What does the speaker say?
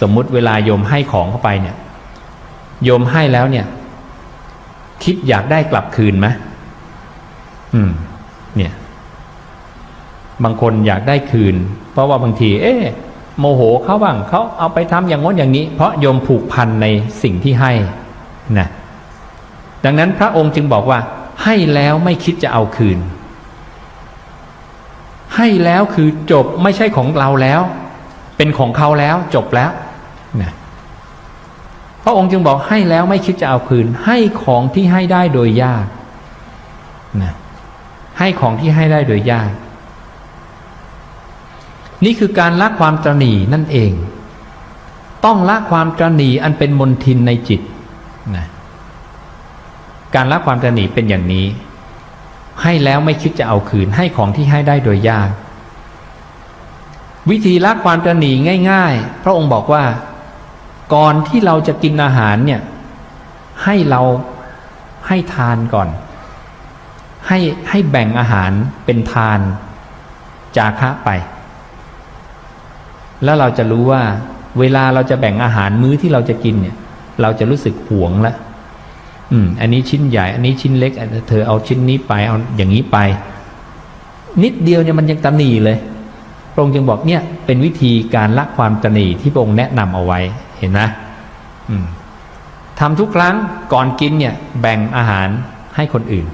สมมุติเวลาโยมให้ของเข้าไปเนี่ย โยมให้แล้วเนี่ย คิดอยากได้กลับคืนไหมอืม เนี่ย บางคนอยากได้คืน เพราะว่าบางที เอ๊ะโมโหเขาบ้างเขาเอาไปทำอย่างง้นอย่างนี้ เพราะโยมผูกพันในสิ่งที่ให้นะดังนั้นพระองค์จึงบอกว่า ให้แล้วไม่คิดจะเอาคืน ให้แล้วคือจบไม่ใช่ของเราแล้ว เป็นของเขาแล้วจบแล้ว นะพระองค์จึงบอกให้แล้วไม่คิดจะเอาคืน ให้ของที่ให้ได้โดยยากนะให้ของที่ให้ได้โดยยาก นี่คือการละความตรณีนั่นเอง ต้องละความตรณีอันเป็นมนทินในจิตนะการละความตรณีเป็นอย่างนี้ ให้แล้วไม่คิดจะเอาคืน ให้ของที่ให้ได้โดยยาก วิธีละความตรณีง่าย ๆ พระองค์บอกว่า ก่อนที่เราจะกินอาหารเนี่ย ให้เราให้ทานก่อน ให้ให้แบ่งอาหารเป็นทานจาคะไป แล้วเราจะรู้ว่าเวลาเราจะแบ่งอาหารมื้อที่เราจะกินเนี่ย เราจะรู้สึกหวงละอืม อันนี้ชิ้นใหญ่ อันนี้ชิ้นเล็ก เธอเอาชิ้นนี้ไป เอาอย่างนี้ไป นิดเดียวเนี่ยมันยังตะหนีเลยพระองค์จึงบอกเนี่ยเป็นวิธีการละความตนีที่พระองค์แนะนำเอาไว้ เห็นไหมมทำทุกครั้งก่อนกินเนี่ย แบ่งอาหารให้คนอื่น